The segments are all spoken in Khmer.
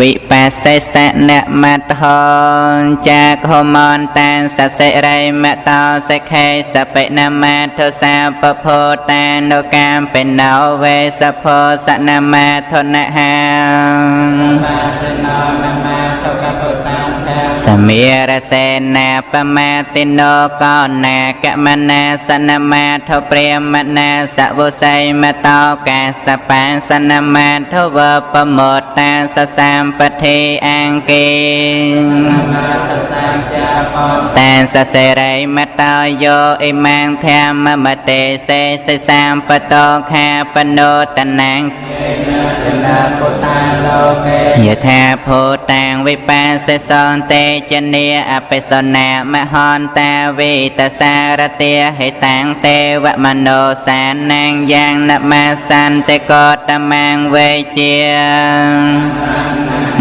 វិបស្សិសនមត្តហនចាកហមនតានសសិរិមតោសិក្ខេសពិណមត្ថសាពភោតានុកាមបិណោវេសភោសនមត្ថនហាបាសិណោនមតុកតុសាខា សមេរសេនាបមាតិណោកោណាកមណាសនមាធព្រាមណាសវុស័យមតោកាសបាសនមាធវបមោតាសសម្បតិអង្គេនមតសាជាបំតាសសេរីមតោយោអ៊ីមាំងធម្មមតេសេសិសម្បតោខាបណោតនាងពិណាពុទ្តាលោកេយថាភូតាំងវិបាសិសន្តិចនីអបិសនាមហន្តាវេតសារតិហេតាំងទេវមនោសានាងយ៉ាងនមសន្តិកតមាំងវេជា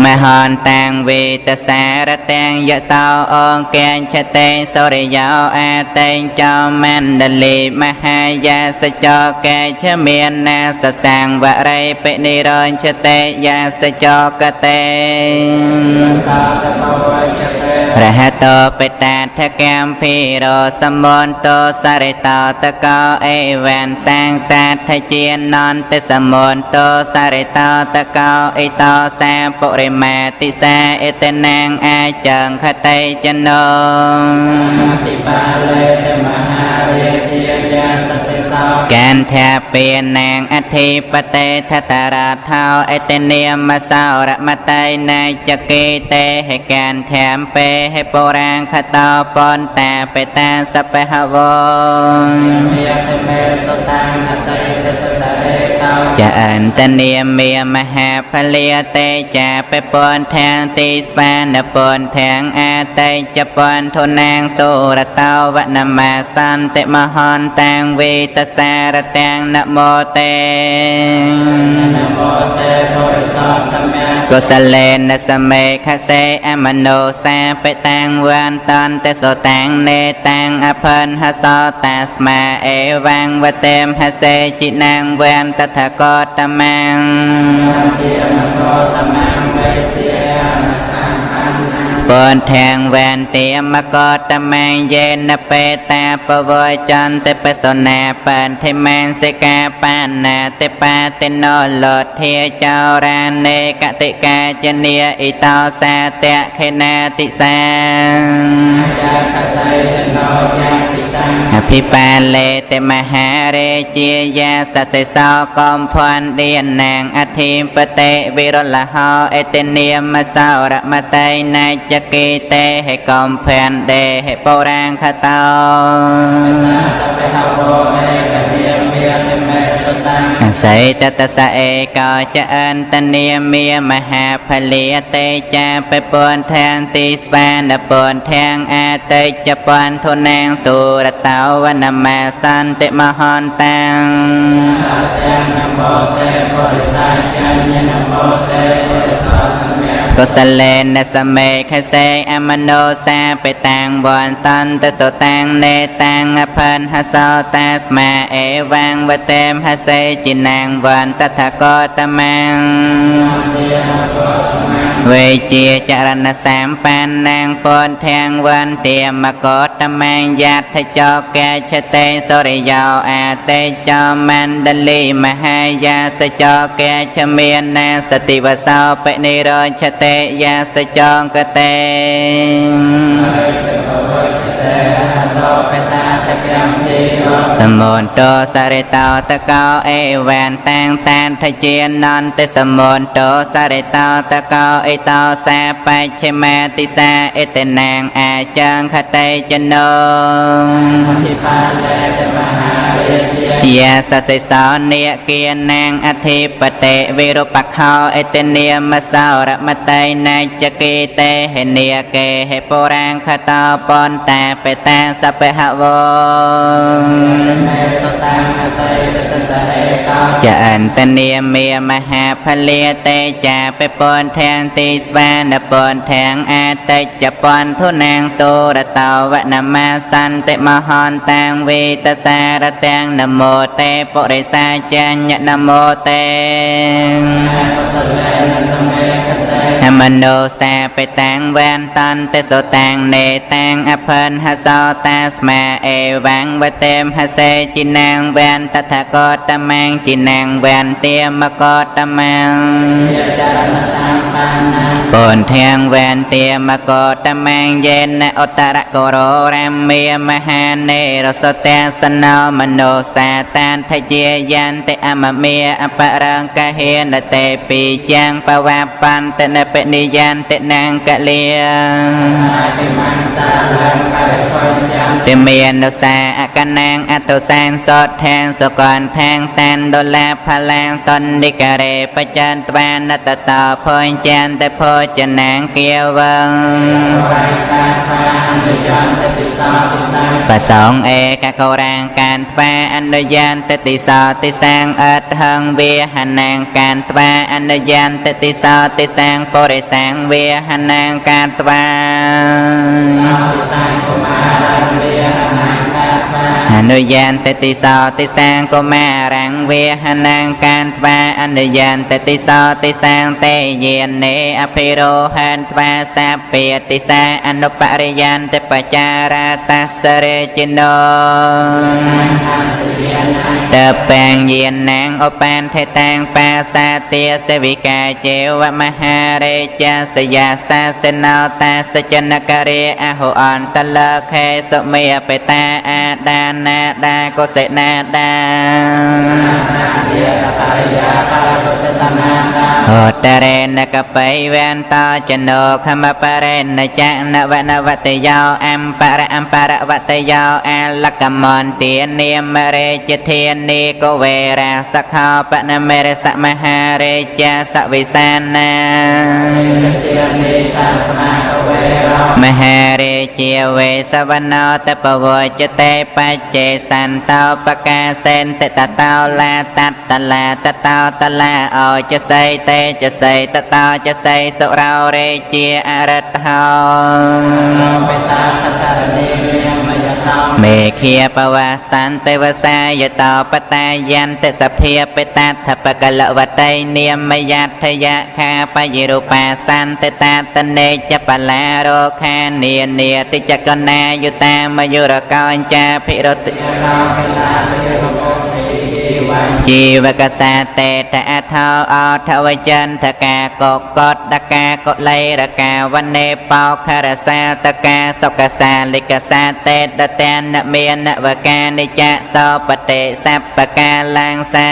មហន្តាំងវេតសារតាំងយតោអង្កែងឆតេសុរិយោអាតេងចោមណ្ឌលីមហាយាសចោកែឆមានណាសសាងវរេបិនិរញ្ឆតេយាសចោកតេសាតបវៃចពេ រហតោបេតាថកម្មភិរោសមន្តោសរិតោតកោអេវន្តាំងតាថជានន្តសមន្តោសរិតោតកោអេតោសាពុរិមាតិសាអេតនាងអាចង្ខតេចណោអតិបាលេតមហារាជាយាសសិសោកានធាពេនាងអធិបតេថតរាថោអេតនាមសោរមតៃណាចកេតេហេកានធាមពេហេបុរាងខតោបនតាបេតាសពហវោមេតមេសតាំអតិកតសអេកោ ចអន្តនាមាមហាផលិយតេចាបពនធាងទីស្វានពនធាងអាតេចពនធនាងទុរតោវនមាសន្តិមហន្តាងវេតសារតាំងនមោតេនមោទេបរិសោតមៈកុសលេនសមេខសេអមនោសាបេតាំងវានតន្តសតាំងនេតាំងអភិនហសោតាស្មាអេវាំងវតេមហសេចិណាងវានតថកតមាំងជាមកតមៈវេជា ពនធាងវែនទាមកតមាំងយេនបេតាបវចន្តិបសនាបន្តិមាំងសិកាបាណាតិបាតិណោលតធាចោរានេកតិកាចនីអ៊ីតោសាតៈខេណាតិសាចាខតៃចណោយ៉ាងសិតាំអភិបាលលេតមហារេជាយាសសិសោកំភ័ណ្ឌឌៀននាងអធិបតេវិរលហោអេតនាមសោរមតៃណាចកេតេហេកំភ័ណ្ឌដេហេបុរាងខតោតាសភហវោមេកតិមេតមេសតាំអសេតតសឯកោចអន្តនាមាមហាផលិយតេចាបពនធាងទីស្វានពនធាងអតេចពនធនាងទុរតោវនមាសន្តិមហន្តាំងទាំងនមោទេបរិសាចាញ្ញនមោទេ សសមៈកុសលេនសមេខសេអមនោសាបេតាំងវន្តន្តសតាំងនេតាំងអភិនហសោតាស្មាអេវាងវតេមហសេចិណាងវន្តថកតមាំងទេបរមៈវេជាចរណសម្បាននាងពនធាងវន្ទាមកតមាំងយ៉ាតចោកែឆតេសុរិយោអាតេចោមណ្ឌលីមហាយាសចោកែឆមានណាសតិវសោបនិរញ្ឆតេយាសចងកតេទេរហតោបេតាតកម្មទីរោ សមន្តោសរិតោតកោអេវានតាំងតានថជានន្តសមន្តោសរិតោតកោអេតោសាបច្ឆមាតិសាអេតនាងអាចង្ខតេចណោអភិបាលេតមហារាជាយាសសិសោនិគានាងអធិបតេវិរុបខោអេតនាមសោរមតៃណាចកេតេហេនិកេហេបុរាងខតោបនតាបេតាសពហវោមេសតាំអតិកតសអេកោចអន្តនាមាមហាផលិយតេចាបពនធាងទីស្វានពនធាងអតិចពនធុនាងទុរតោវនមាសន្តិមហន្តាងវេតសារតាំងនមោតេបរិសាចាញ្ញនមោតេកុសលេនសមេកសេអមនុស្សសាបេតាំងវេនតន្តសុតាំងនេតាំង អផិនហសោតាស្មាអេវាំងវតេមហសេជីណាងវេនតថកតមាំងជីណាងវេនទាមកតមាំងជាចរណសម្បណ្ណាពនធាងវេនទាមកតមាំងយេនអតរកោររាមាមហានេរសតេសណោមនោសាតានថជាយន្តិអមមេអបរង្កហេនតេពីចាំងបវបន្តនបនិយន្តិនាងកលាអាតិមាំសាលំបរិពុញ្ចាំតិមាននុសាអកណាងអតុសានសតធាងសកនធាងតានដុលាផលាងតនិការេបច្ចន្ត្វានតតោភញ្ចានតភោចនាងគាវង បសងឯកកោរាងកានត្វាអនុយានតតិសោតិសាងអត់ហងវាហនាងកានត្វាអនុយានតតិសោតិសាងបរិសាងវាហនាងកានត្វាសោតិសੰកុមារៈមេហនាកាផា អនុយានតតិសោតិសាងកុមារាំងវាហនាងកានត្វាអនុយានតតិសោតិសាងតេយានេអភិរោហានត្វាសាពេតិសាអនុបរិយានតបចារាតសរេចិណោអន្តយានាតបាងយាននាងឧបានថេតាងបាសាទាសេវិកាចេវមហារេចាសយាសាសេណោតាសច្ចនករិអហុអន្តលខេសុមេបេតាអាដានាដាកុសេនាដាយាតបរិយាបរកុសតនាតាហតរេនកបៃវន្តចណោខមបរេនចនវនវតយោអំបរអំបរវតយោអលកមន្ទានាមរេជធានីកវេរាសខោបនមេរសមហារេចាសវិសានាទានេតាស្មាកវេរោមហារាជាវេសវណោតពវជតេបច្ចេសន្តោបកាសេនតតតោលាតតលាតតោតលាអោចស័យតេចស័យតតោចស័យសុរោរាជាអរិទ្ធហោបេតាតតរណេនា មយតោមេឃាបវាសន្តេវសាយតោបតាយន្តសភាបេតាថបកលវតៃនាមយត្ថយៈខាបយិរុបាសន្តតាតនេចបលារោខានានាតិចកណាយុតាមយុរកោញ្ចាភិរតិយារោកលាភិរកោភិ ជីវញ្ជីវកសាតេតអថោអថវចន្ទកាកកតដកាកុលៃរកាវនេបោខរសាតកាសុកសាលិកសាតេតតានមានវកានិចសោបតិសัพពកាលាងសា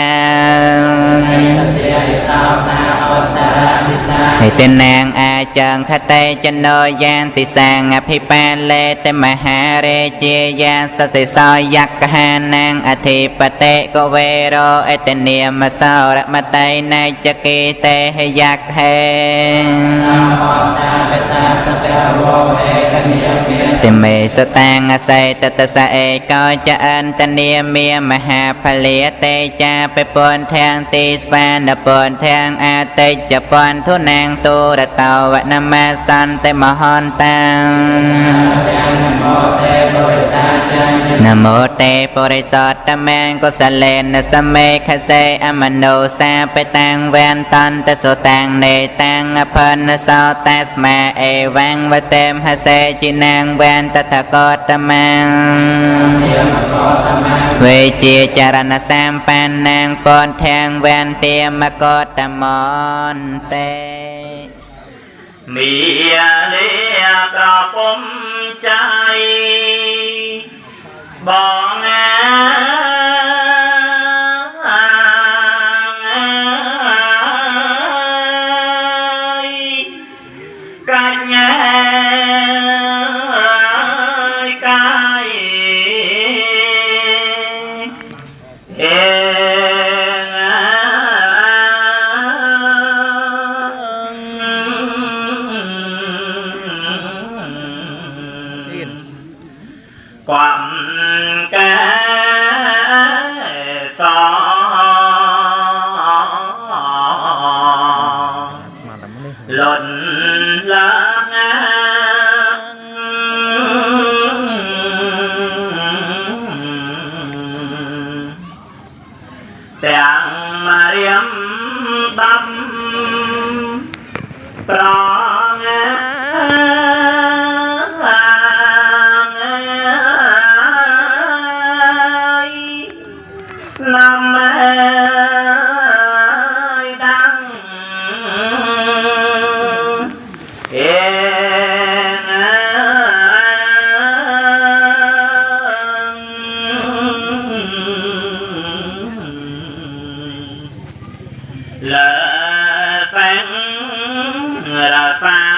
សតិហិតោសាអត្តរតិសាហេតនាងអា ចងខតេចណោយានតិសាងអភិបាលលេតមហារេជាយាសសិសោយក្ខានាងអធិបតិកវេរោអតនាមសោរមតៃណៃចកេតេហយក្ខេនាមោតាបេតាសពៈវោហេកនិយមេតិមេសតាងអសេតតសអេកោចអន្តនាមាមហាផលិតេចាបពនធាងទីស្វានពនធាងអតិចពនធុនាងទូរតោវនមសន្តមហន្តាទាំងនមោទេបរិសាចាញ់នមោទេបរិសតមេងកុសលេនសមេខសេអមនោសាបតាំងវេនតន្តសុតាំងនេតាំងអផនសោតាស្មាអេវាំងវតេមហសេជីណាងវេនតថកតមាំងនាមកោតមាវេជាចរណសម្បណ្ណាងពនធាងវេនទាមកតមន្តេ មានលាក្រពុំใจបងអាកាច់ញ៉ាយ là phán là pha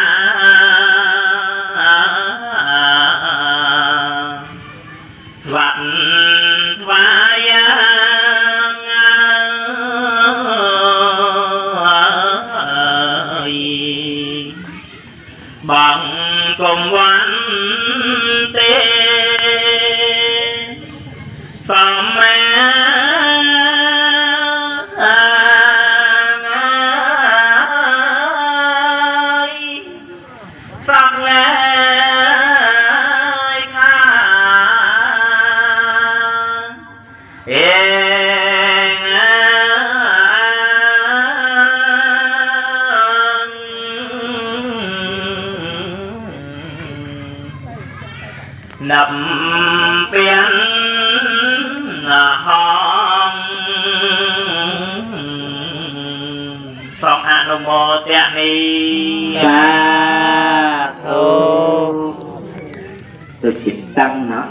nằm biển hòn phật a nô mô tệ ni สาธุตัวจิตตั้งเนาะ